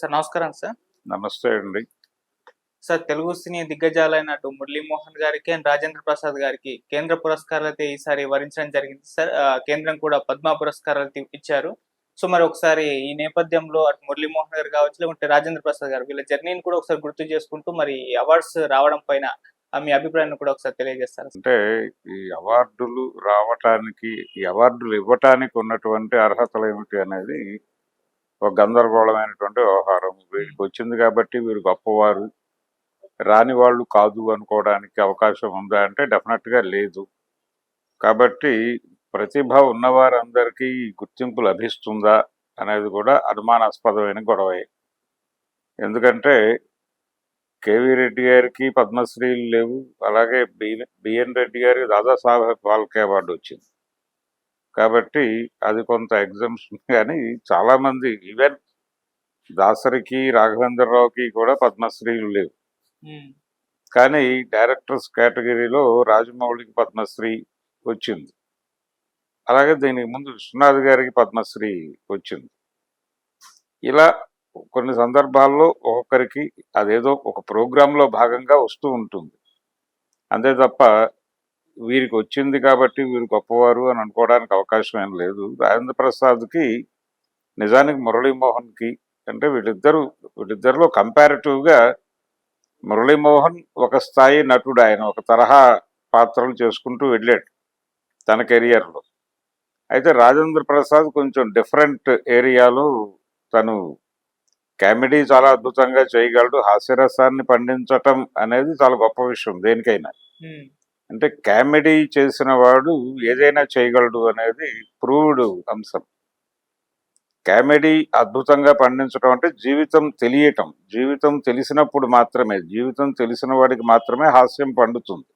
Sir నమస్కారం sir. నమస్తే అండి. సార్ తెలుగు సినీ దిగ్గజాలైన అటు మురళీమోహన్ గారికి అండ్ రాజేంద్ర ప్రసాద్ గారికి కేంద్ర పురస్కారాలు అయితే ఈసారి వరించడం జరిగింది సార్. కేంద్రం కూడా పద్మ పురస్కారాలు అయితే ఇచ్చారు. సో మరి ఒకసారి ఈ నేపథ్యంలో అటు మురళీమోహన్ గారు కావచ్చు లేకుంటే రాజేంద్ర ప్రసాద్ గారు వీళ్ళ జర్నీని కూడా ఒకసారి గుర్తు చేసుకుంటూ మరి అవార్డ్స్ రావడం పైన మీ అభిప్రాయాన్ని కూడా ఒకసారి తెలియజేస్తారు అంటే ఈ అవార్డులు రావటానికి ఈ అవార్డులు ఇవ్వటానికి ఉన్నటువంటి అర్హతలు ఏమిటి అనేది ఒక గందరగోళమైనటువంటి వ్యవహారం. వీరికి వచ్చింది కాబట్టి వీరు గొప్పవారు. రాని వాళ్ళు కాదు అనుకోవడానికి అవకాశం ఉందా అంటే డెఫినెట్గా లేదు. కాబట్టి ప్రతిభ ఉన్నవారందరికీ ఈ గుర్తింపు లభిస్తుందా అనేది కూడా అనుమానాస్పదమైన గొడవే. ఎందుకంటే కేవీ రెడ్డి గారికి పద్మశ్రీలు లేవు. అలాగే బి బిఎన్ రెడ్డి గారికి దాదాసాహెబ్ ఫాల్కే అవార్డు వచ్చింది. కాబట్టి అది కొంత ఎగ్జామ్షన్ కానీ చాలా మంది ఈవెన్ దాసరికి రాఘవేంద్రరావుకి కూడా పద్మశ్రీలు లేవు. కానీ డైరెక్టర్స్ కేటగిరీలో రాజమౌళికి పద్మశ్రీ వచ్చింది. అలాగే దీనికి ముందు విశ్వనాథ్ గారికి పద్మశ్రీ వచ్చింది. ఇలా కొన్ని సందర్భాల్లో ఒక్కొక్కరికి అదేదో ఒక ప్రోగ్రాంలో భాగంగా వస్తూ ఉంటుంది. అంతే తప్ప వీరికి వచ్చింది కాబట్టి వీరు గొప్పవారు అని అనుకోవడానికి అవకాశం ఏం లేదు. రాజేంద్ర ప్రసాద్కి నిజానికి మురళీమోహన్కి అంటే వీళ్ళిద్దరూ వీళ్ళిద్దరిలో కంపారిటివ్గా మురళీమోహన్ ఒక స్థాయి నటుడు. ఆయన ఒక తరహా పాత్రలు చేసుకుంటూ వెళ్ళాడు తన కెరియర్లో. అయితే రాజేంద్ర ప్రసాద్ కొంచెం డిఫరెంట్ ఏరియాలో తను కామెడీ చాలా అద్భుతంగా చేయగలడు. హాస్యరసాన్ని పండించటం అనేది చాలా గొప్ప విషయం దేనికైనా. అంటే కామెడీ చేసిన వాడు ఏదైనా చేయగలడు అనేది ప్రూవ్డ్ అంశం. కామెడీ అద్భుతంగా పండించడం అంటే జీవితం తెలియటం. జీవితం తెలిసినప్పుడు మాత్రమే జీవితం తెలిసిన వాడికి మాత్రమే హాస్యం పండుతుంది.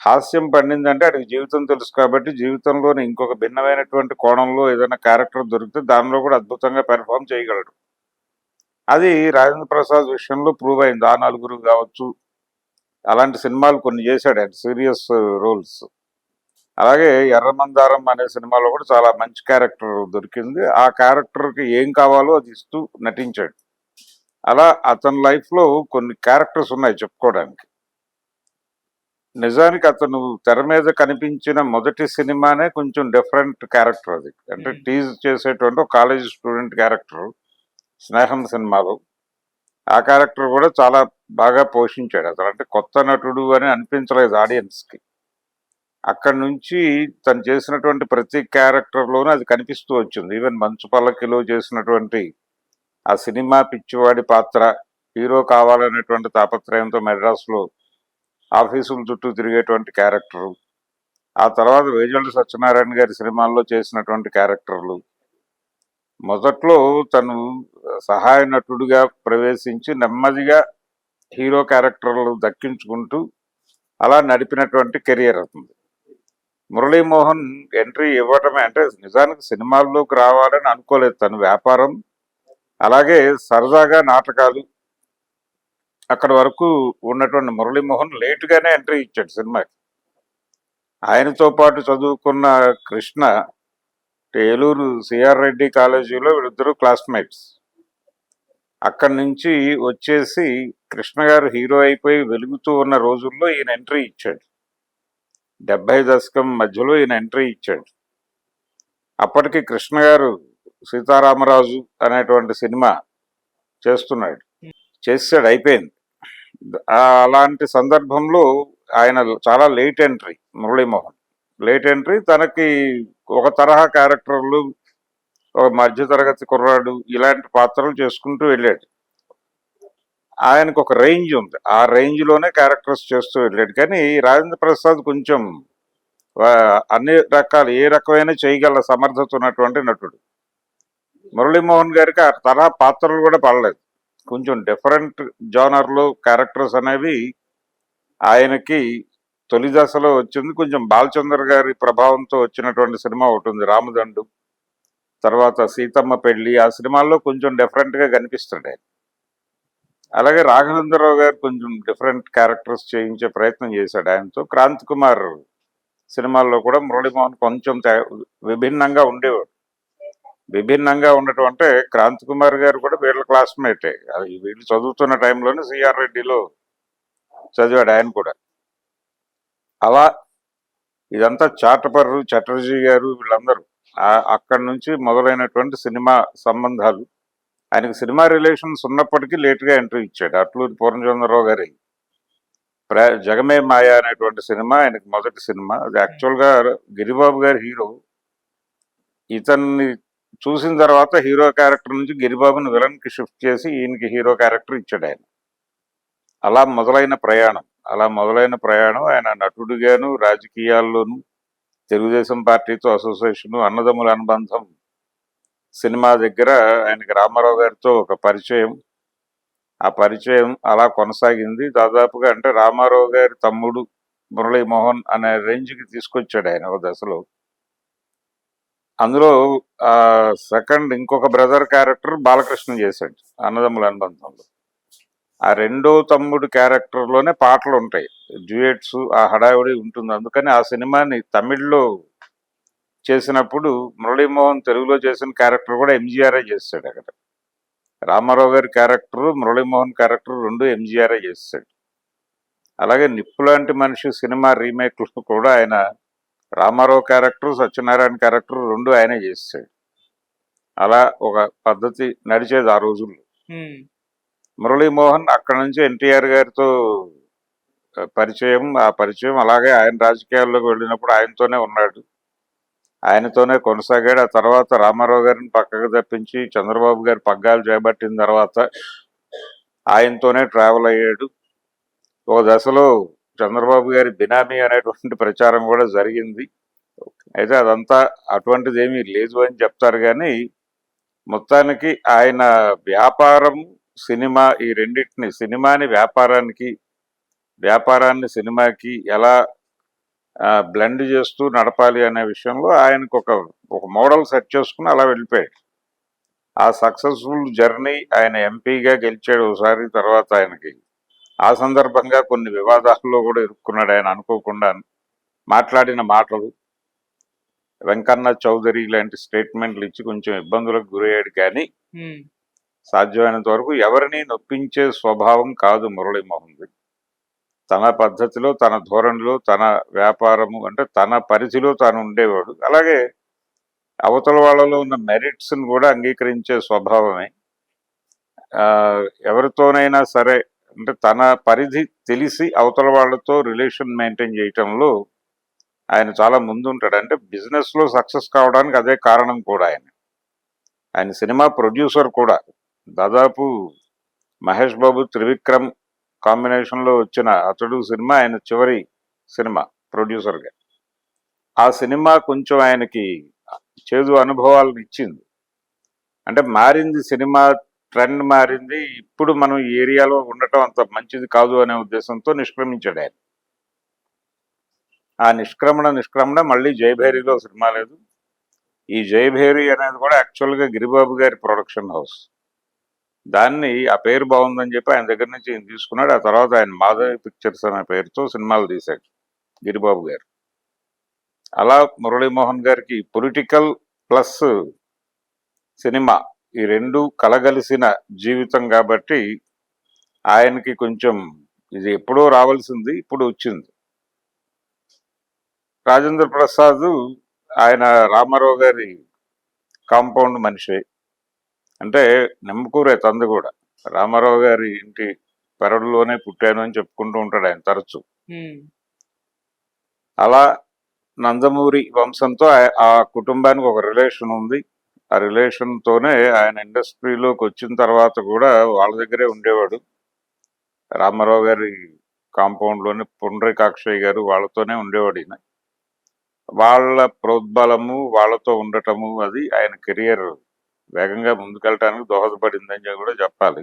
హాస్యం పండిందంటే అడిగి జీవితం తెలుసు కాబట్టి జీవితంలోని ఇంకొక భిన్నమైనటువంటి కోణంలో ఏదైనా క్యారెక్టర్ దొరికితే దానిలో కూడా అద్భుతంగా పెర్ఫామ్ చేయగలడు. అది రాజేంద్ర ప్రసాద్ విషయంలో ప్రూవ్ అయింది. ఆ నలుగురు కావచ్చు అలాంటి సినిమాలు కొన్ని చేశాడు ఆయన సీరియస్ రోల్స్. అలాగే ఎర్రమందారం అనే సినిమాలో కూడా చాలా మంచి క్యారెక్టర్ దొరికింది. ఆ క్యారెక్టర్కి ఏం కావాలో అది ఇస్తూ నటించాడు. అలా అతని లైఫ్లో కొన్ని క్యారెక్టర్స్ ఉన్నాయి చెప్పుకోవడానికి. నిజానికి అతను తెర మీద కనిపించిన మొదటి సినిమానే కొంచెం డిఫరెంట్ క్యారెక్టర్ అది. అంటే. టీజ్ చేసేటువంటి ఒక కాలేజ్ స్టూడెంట్ క్యారెక్టర్ స్నేహం సినిమాలో. ఆ క్యారెక్టర్ కూడా చాలా బాగా పోషించాడు అసలు అంటే కొత్త నటుడు అని అనిపించలేదు ఆడియన్స్కి. అక్కడి నుంచి తను చేసినటువంటి ప్రతి క్యారెక్టర్లోనూ అది కనిపిస్తూ వచ్చింది. ఈవెన్ మంచు పల్లకిలో చేసినటువంటి ఆ సినిమా పిచ్చివాడి పాత్ర హీరో కావాలనేటువంటి తాపత్రయంతో మెడ్రాస్లో ఆఫీసుల చుట్టూ తిరిగేటువంటి క్యారెక్టరు ఆ తర్వాత వేజల్డి సత్యనారాయణ గారి సినిమాల్లో చేసినటువంటి క్యారెక్టర్లు. మొదట్లో తను సహాయ నటుడిగా ప్రవేశించి నెమ్మదిగా హీరో క్యారెక్టర్లు దక్కించుకుంటూ అలా నడిపినటువంటి కెరియర్ అవుతుంది. మురళీమోహన్ ఎంట్రీ ఇవ్వటమే అంటే నిజానికి సినిమాల్లోకి రావాలని అనుకోలేదు తను వ్యాపారం. అలాగే సరదాగా నాటకాలు అక్కడ వరకు ఉన్నటువంటి మురళీమోహన్ లేటుగానే ఎంట్రీ ఇచ్చాడు సినిమాకి. ఆయనతో పాటు చదువుకున్న కృష్ణ ఏలూరు సిఆర్ రెడ్డి కాలేజీలో వీళ్ళిద్దరూ క్లాస్మేట్స్. అక్కడి నుంచి వచ్చేసి కృష్ణ గారు హీరో అయిపోయి వెలుగుతూ ఉన్న రోజుల్లో ఈయన ఎంట్రీ ఇచ్చాడు. డెబ్బై దశకం మధ్యలో ఈయన ఎంట్రీ ఇచ్చాడు. అప్పటికి కృష్ణ గారు సీతారామరాజు అనేటువంటి సినిమా చేస్తున్నాడు. చేసాడు అయిపోయింది. అలాంటి సందర్భంలో ఆయన చాలా late entry Muralimohan. Late entry తనకి ఒక తరహా క్యారెక్టర్లు ఒక మధ్యతరగతి కుర్రాడు ఇలాంటి పాత్రలు చేసుకుంటూ వెళ్ళాడు. ఆయనకు ఒక రేంజ్ ఉంది. ఆ రేంజ్లోనే క్యారెక్టర్స్ చేస్తూ వెళ్ళాడు. కానీ రాజేంద్ర ప్రసాద్ కొంచెం అన్ని రకాలు ఏ రకమైన చేయగల సమర్థత ఉన్నటువంటి నటుడు. మురళీమోహన్ గారికి ఆ తరహా పాత్రలు కూడా పడలేదు. కొంచెం డిఫరెంట్ జానర్లో క్యారెక్టర్స్ అనేవి ఆయనకి తొలి దశలో వచ్చింది. కొంచెం బాలచంద్ర గారి ప్రభావంతో వచ్చినటువంటి సినిమా ఒకటి ఉంది రామదండు. తర్వాత సీతమ్మ పెళ్ళి ఆ సినిమాల్లో కొంచెం డిఫరెంట్గా గా ఆయన అలాగే రాఘవేంద్రరావు గారు కొంచెం డిఫరెంట్ క్యారెక్టర్స్ చేయించే ప్రయత్నం చేశాడు ఆయనతో. క్రాంతి కుమార్ సినిమాల్లో కూడా మురళీమోహన్ కొంచెం విభిన్నంగా ఉండేవాడు. విభిన్నంగా ఉండటం అంటే క్రాంతి కుమార్ గారు కూడా వీళ్ళ క్లాస్మేటే అది వీళ్ళు చదువుతున్న టైంలోనే సిఆర్ రెడ్డిలో చదివాడు ఆయన కూడా. అలా ఇదంతా చాటపర్రు చటర్జీ గారు వీళ్ళందరూ. అక్కడి నుంచి మొదలైనటువంటి సినిమా సంబంధాలు. ఆయనకి సినిమా రిలేషన్స్ ఉన్నప్పటికీ లేట్గా ఎంట్రీ ఇచ్చాడు. అట్లూరి పూర్ణచంద్రరావు గారి జగమే మాయ అనేటువంటి సినిమా ఆయనకి మొదటి సినిమా. అది యాక్చువల్గా గిరిబాబు గారి హీరో. ఇతన్ని చూసిన తర్వాత హీరో క్యారెక్టర్ నుంచి గిరిబాబుని విలన్కి షిఫ్ట్ చేసి ఈయనకి హీరో క్యారెక్టర్ ఇచ్చాడు ఆయన. అలా మొదలైన ప్రయాణం. అలా మొదలైన ప్రయాణం. ఆయన నటుడిగాను రాజకీయాల్లోనూ తెలుగుదేశం పార్టీతో అసోసియేషన్ అన్నదమ్ముల అనుబంధం సినిమా దగ్గర ఆయనకి రామారావు గారితో ఒక పరిచయం. ఆ పరిచయం అలా కొనసాగింది. దాదాపుగా అంటే రామారావు గారి తమ్ముడు మురళీ మోహన్ అనే రేంజ్కి తీసుకొచ్చాడు ఆయన ఒక దశలో. అందులో సెకండ్ ఇంకొక బ్రదర్ క్యారెక్టర్ బాలకృష్ణ చేశాడు అన్నదమ్ముల అనుబంధంలో. ఆ రెండో తమ్ముడు క్యారెక్టర్లోనే పాటలు ఉంటాయి డ్యూయట్స్ ఆ హడావిడి ఉంటుంది. అందుకని ఆ సినిమాని తమిళ్ళో చేసినప్పుడు మురళీమోహన్ తెలుగులో చేసిన క్యారెక్టర్ కూడా ఎంజీఆర్ఏ చేస్తాడు అక్కడ. రామారావు గారి క్యారెక్టర్ మురళీమోహన్ క్యారెక్టర్ రెండు ఎంజీఆర్ఏ చేస్తాడు. అలాగే నిప్పు లాంటి మనిషి సినిమా రీమేక్లు కూడా ఆయన రామారావు క్యారెక్టర్ సత్యనారాయణ క్యారెక్టర్ రెండు ఆయనే చేస్తాడు. అలా ఒక పద్ధతి నడిచేది ఆ రోజుల్లో. మురళీమోహన్ అక్కడ నుంచి ఎన్టీఆర్ గారితో పరిచయం ఆ పరిచయం అలాగే ఆయన రాజకీయాల్లోకి వెళ్ళినప్పుడు ఆయనతోనే ఉన్నాడు. ఆయనతోనే కొనసాగాడు. ఆ తర్వాత రామారావు గారిని పక్కకు తప్పించి చంద్రబాబు గారు పగ్గాలు చేపట్టిన తర్వాత ఆయనతోనే ట్రావెల్ అయ్యాడు. ఒక దశలో చంద్రబాబు గారి బినామీ అనేటువంటి ప్రచారం కూడా జరిగింది. అయితే అదంతా అటువంటిది ఏమీ లేదు అని చెప్తారు కానీ మొత్తానికి ఆయన వ్యాపారం సినిమా ఈ రెండింటిని సినిమాని వ్యాపారానికి వ్యాపారాన్ని సినిమాకి ఎలా బ్లెండ్ చేస్తూ నడపాలి అనే విషయంలో ఆయనకు ఒక ఒక మోడల్ సెట్ చేసుకుని అలా వెళ్ళిపోయాడు. ఆ సక్సెస్ఫుల్ జర్నీ ఆయన ఎంపీగా గెలిచాడు ఒకసారి తర్వాత ఆయనకి ఆ సందర్భంగా కొన్ని వివాదాల్లో కూడా ఇరుక్కున్నాడు ఆయన అనుకోకుండా మాట్లాడిన మాటలు. వెంకన్న చౌదరి లాంటి స్టేట్మెంట్లు ఇచ్చి కొంచెం ఇబ్బందులకు గురయ్యాడు కానీ సాధ్యమైనంత వరకు ఎవరిని నొప్పించే స్వభావం కాదు మురళీమోహన్ది తన పద్ధతిలో తన ధోరణిలో తన వ్యాపారము అంటే తన పరిధిలో తాను ఉండేవాడు. అలాగే అవతల వాళ్ళలో ఉన్న మెరిట్స్ని కూడా అంగీకరించే స్వభావమే. ఎవరితోనైనా సరే అంటే తన పరిధి తెలిసి అవతల వాళ్ళతో రిలేషన్ మెయింటైన్ చేయటంలో ఆయన చాలా ముందుంటాడు. అంటే బిజినెస్లో సక్సెస్ కావడానికి అదే కారణం కూడా ఆయన. ఆయన సినిమా ప్రొడ్యూసర్ కూడా. దాదాపు మహేష్ బాబు త్రివిక్రమ్ కాంబినేషన్లో వచ్చిన అతడు సినిమా ఆయన చివరి సినిమా ప్రొడ్యూసర్గా ఆ సినిమా కొంచెం ఆయనకి చేదు అనుభవాలను ఇచ్చింది. అంటే మారింది సినిమా ట్రెండ్ మారింది. ఇప్పుడు మనం ఈ ఏరియాలో ఉండటం అంత మంచిది కాదు అనే ఉద్దేశంతో నిష్క్రమించాడు ఆయన. ఆ నిష్క్రమణ నిష్క్రమణ మళ్ళీ జయభేరిలో సినిమా లేదు. ఈ జయభేరి అనేది కూడా యాక్చువల్గా గిరిబాబు గారి ప్రొడక్షన్ హౌస్ దాన్ని ఆ పేరు బాగుందని చెప్పి ఆయన దగ్గర నుంచి ఈయన తీసుకున్నాడు. ఆ తర్వాత ఆయన మాధవి పిక్చర్స్ అనే పేరుతో సినిమాలు తీశాడు గిరిబాబు గారు. అలా మురళీమోహన్ గారికి పొలిటికల్ ప్లస్ సినిమా ఈ రెండు కలగలిసిన జీవితం కాబట్టి ఆయనకి కొంచెం ఇది ఎప్పుడో రావాల్సింది ఇప్పుడు వచ్చింది. రాజేంద్ర ప్రసాద్ ఆయన రామారావు గారి కాంపౌండ్ మనిషి. అంటే నిమ్మకూరే తంది కూడా. రామారావు గారి ఇంటి పెరడులోనే పుట్టాను అని చెప్పుకుంటూ ఉంటాడు ఆయన తరచు. అలా నందమూరి వంశంతో ఆ- కుటుంబానికి ఒక రిలేషన్ ఉంది. ఆ రిలేషన్ తోనే ఆయన ఇండస్ట్రీలోకి వచ్చిన తర్వాత కూడా వాళ్ళ దగ్గరే ఉండేవాడు. రామారావు గారి కాంపౌండ్లోని పుండ్రికాక్షయ్య గారు వాళ్ళతోనే ఉండేవాడు ఈయన. వాళ్ళ ప్రోద్బలము వాళ్ళతో ఉండటము అది ఆయన కెరియర్ వేగంగా ముందుకెళ్ళటానికి దోహదపడిందని కూడా చెప్పాలి.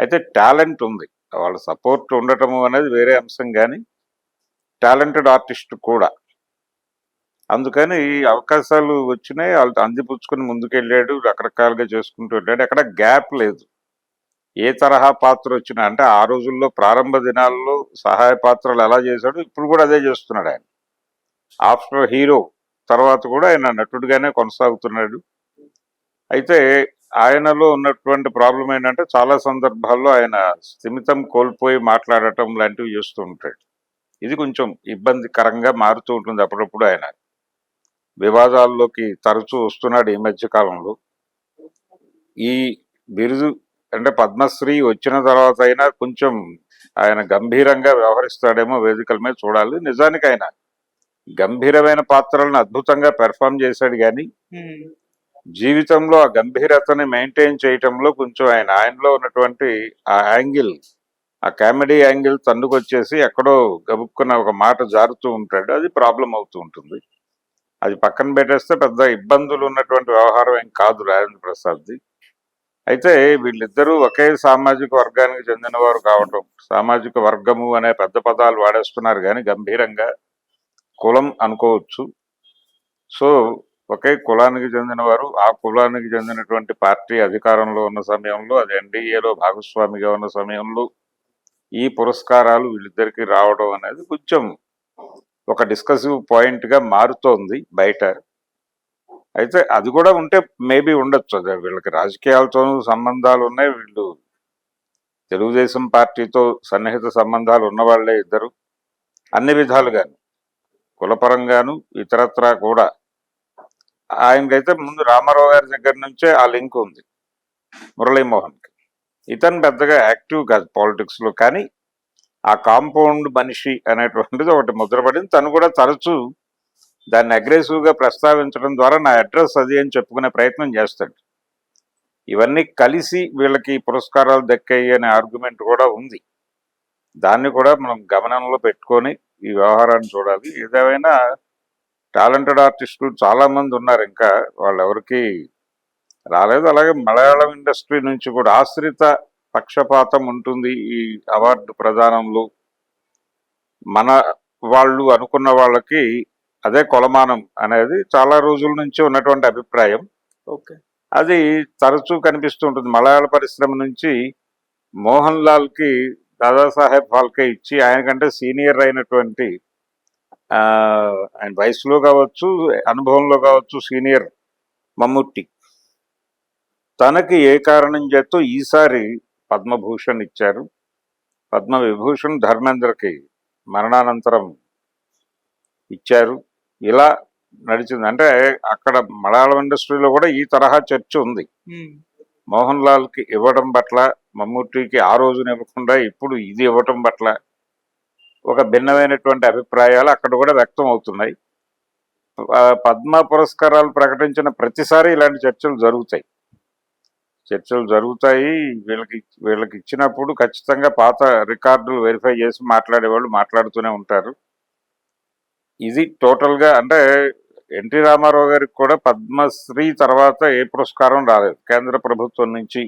అయితే టాలెంట్ ఉంది. వాళ్ళ సపోర్ట్ ఉండటము అనేది వేరే అంశం కానీ టాలెంటెడ్ ఆర్టిస్ట్ కూడా. అందుకని ఈ అవకాశాలు వచ్చినాయి. వాళ్ళు అందిపుచ్చుకుని ముందుకెళ్ళాడు రకరకాలుగా చేసుకుంటూ వెళ్ళాడు. ఎక్కడ గ్యాప్ లేదు. ఏ తరహా పాత్ర వచ్చినా అంటే ఆ రోజుల్లో ప్రారంభ దినాల్లో సహాయ పాత్రలు ఎలా చేశాడు ఇప్పుడు కూడా అదే చేస్తున్నాడు ఆయన. ఆఫ్టర్ హీరో తర్వాత కూడా ఆయన నటుడిగానే కొనసాగుతున్నాడు. అయితే ఆయనలో ఉన్నటువంటి ప్రాబ్లం ఏంటంటే చాలా సందర్భాల్లో ఆయన స్థిమితం కోల్పోయి మాట్లాడటం లాంటివి చేస్తూ ఉంటాడు. ఇది కొంచెం ఇబ్బందికరంగా మారుతూ ఉంటుంది అప్పుడప్పుడు ఆయన. వివాదాల్లోకి తరచూ వస్తున్నాడు ఈ మధ్య కాలంలో. ఈ బిరుదు అంటే పద్మశ్రీ వచ్చిన తర్వాత అయినా కొంచెం ఆయన గంభీరంగా వ్యవహరిస్తాడేమో వేదికల మీద చూడాలి. నిజానికి ఆయన గంభీరమైన పాత్రలను అద్భుతంగా పెర్ఫామ్ చేశాడు కానీ జీవితంలో ఆ గంభీరతని మెయింటైన్ చేయటంలో కొంచెం ఆయన ఆయనలో ఉన్నటువంటి ఆ యాంగిల్ ఆ కామెడీ యాంగిల్ తన్నుకొచ్చేసి ఎక్కడో గబుక్కున్న ఒక మాట జారుతూ ఉంటాడు. అది ప్రాబ్లం అవుతూ ఉంటుంది. అది పక్కన పెట్టేస్తే పెద్ద ఇబ్బందులు ఉన్నటువంటి వ్యవహారం ఏం కాదు రాజేంద్ర ప్రసాద్ది. అయితే వీళ్ళిద్దరూ ఒకే సామాజిక వర్గానికి చెందినవారు కావటం సామాజిక వర్గము అనే పెద్ద పదాలు వాడేస్తున్నారు కానీ గంభీరంగా కులం అనుకోవచ్చు. సో ఒకే కులానికి చెందినవారు ఆ కులానికి చెందినటువంటి పార్టీ అధికారంలో ఉన్న సమయంలో అది ఎన్డీఏలో భాగస్వామిగా ఉన్న సమయంలో ఈ పురస్కారాలు వీళ్ళిద్దరికి రావడం అనేది కొంచెం ఒక డిస్కసివ్ పాయింట్గా మారుతోంది బయట. అయితే అది కూడా ఉంటే మేబీ ఉండొచ్చు. అదే వీళ్ళకి రాజకీయాలతో సంబంధాలు ఉన్నాయి. వీళ్ళు తెలుగుదేశం పార్టీతో సన్నిహిత సంబంధాలు ఉన్నవాళ్ళే ఇద్దరు. అన్ని విధాలుగాను. కులపరంగాను ఇతరత్రా కూడా ఆయనకైతే ముందు రామారావు గారి దగ్గర నుంచే ఆ లింక్ ఉంది మురళీమోహన్కి. ఇతను పెద్దగా యాక్టివ్ కాదు పాలిటిక్స్లో కానీ ఆ కాంపౌండ్ మనిషి అనేటువంటిది ఒకటి ముద్రపడింది. తను కూడా తరచూ దాన్ని అగ్రెసివ్గా ప్రస్తావించడం ద్వారా నా అడ్రస్ అది అని చెప్పుకునే ప్రయత్నం చేస్తాడు. ఇవన్నీ కలిసి వీళ్ళకి పురస్కారాలు దక్కాయి అనే ఆర్గ్యుమెంట్ కూడా ఉంది. దాన్ని కూడా మనం గమనంలో పెట్టుకొని ఈ వ్యవహారాన్ని చూడాలి. ఏదేమైనా టాలెంటెడ్ ఆర్టిస్టులు చాలా మంది ఉన్నారు. ఇంకా వాళ్ళెవరికి రాలేదు. అలాగే మలయాళం ఇండస్ట్రీ నుంచి కూడా ఆశ్రిత పక్షపాతం ఉంటుంది ఈ అవార్డు ప్రదానంలో. మన వాళ్ళు అనుకున్న వాళ్ళకి అదే కొలమానం అనేది చాలా రోజుల నుంచి ఉన్నటువంటి అభిప్రాయం. ఓకే. అది తరచూ కనిపిస్తూ ఉంటుంది. మలయాళ పరిశ్రమ నుంచి మోహన్ లాల్కి దాదాసాహెబ్ ఫాల్కే ఇచ్చి ఆయనకంటే సీనియర్ అయినటువంటి ఆయన వయసులో కావచ్చు అనుభవంలో కావచ్చు సీనియర్ మమ్ముట్టి. తనకి ఏ కారణం చేతో ఈసారి పద్మభూషణ్ ఇచ్చారు. పద్మ విభూషణ్ ధర్మేంద్రకి మరణానంతరం ఇచ్చారు. ఇలా నడిచింది. అంటే అక్కడ మలయాళం ఇండస్ట్రీలో కూడా ఈ తరహా చర్చ ఉంది. మోహన్ లాల్కి ఇవ్వడం పట్ల మమ్మూటికి ఆ రోజున ఇవ్వకుండా ఇప్పుడు ఇది ఇవ్వటం పట్ల ఒక భిన్నమైనటువంటి అభిప్రాయాలు అక్కడ కూడా వ్యక్తం అవుతున్నాయి పద్మ పురస్కారాలు ప్రకటించిన ప్రతిసారి ఇలాంటి చర్చలు జరుగుతాయి. చర్చలు జరుగుతాయి. వీళ్ళకి వీళ్ళకి ఇచ్చినప్పుడు ఖచ్చితంగా పాత రికార్డులు వెరిఫై చేసి మాట్లాడే వాళ్ళు మాట్లాడుతూనే ఉంటారు. ఇది టోటల్గా అంటే ఎన్టీ రామారావు గారికి కూడా పద్మశ్రీ తర్వాత ఏ పురస్కారం రాలేదు. కేంద్ర ప్రభుత్వం నుంచి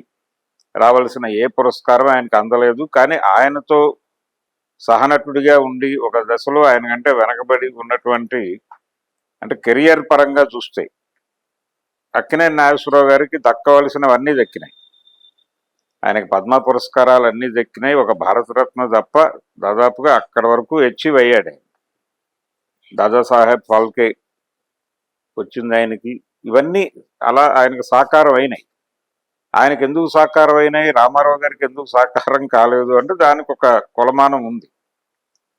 రావాల్సిన ఏ పురస్కారం ఆయనకు అందలేదు. కానీ ఆయనతో సహనటుడిగా ఉండి ఒక దశలో ఆయన కంటే వెనకబడి ఉన్నటువంటి అంటే కెరియర్ పరంగా చూస్తే అక్కినేని నాగేశ్వరరావు గారికి దక్కవలసినవన్నీ దక్కినాయి. ఆయనకి పద్మ పురస్కారాలు అన్నీ దక్కినాయి. ఒక భారతరత్న తప్ప దాదాపుగా అక్కడి వరకు అచీవ్ అయ్యాడు దాదాసాహెబ్ ఫాల్కే వచ్చింది ఆయనకి. ఇవన్నీ అలా ఆయనకు సాకారం అయినాయి. ఆయనకి ఎందుకు సాకారం అయినాయి రామారావు గారికి ఎందుకు సాకారం కాలేదు అంటే దానికి ఒక కొలమానం ఉంది.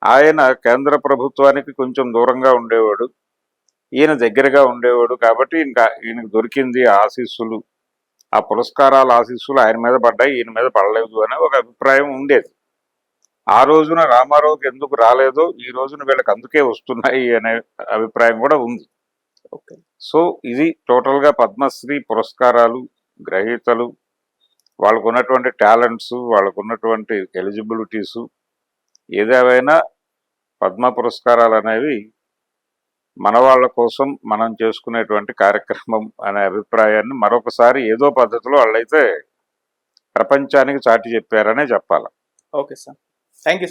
ఆయన కేంద్ర ప్రభుత్వానికి కొంచెం దూరంగా ఉండేవాడు. ఈయన దగ్గరగా ఉండేవాడు కాబట్టి ఇంకా ఈయనకు దొరికింది ఆశీస్సులు. ఆ పురస్కారాల ఆశీస్సులు ఆయన మీద పడ్డాయి ఈయన మీద పడలేదు అనే ఒక అభిప్రాయం ఉండేది. ఆ రోజున రామారావుకి ఎందుకు రాలేదో ఈ రోజున వీళ్ళకి అందుకే వస్తున్నాయి అనే అభిప్రాయం కూడా ఉంది. ఓకే. సో ఇది టోటల్గా పద్మశ్రీ పురస్కారాలు గ్రహీతలు వాళ్ళకు ఉన్నటువంటి టాలెంట్స్ వాళ్ళకు ఉన్నటువంటి ఎలిజిబిలిటీస్ ఏదేవైనా పద్మ పురస్కారాలు అనేవి మన వాళ్ళ కోసం మనం చేసుకునేటువంటి కార్యక్రమం అనే అభిప్రాయాన్ని మరొకసారి ఏదో పద్ధతిలో వాళ్ళైతే ప్రపంచానికి చాటి చెప్పారనే చెప్పాలి. Okay sir. Thank you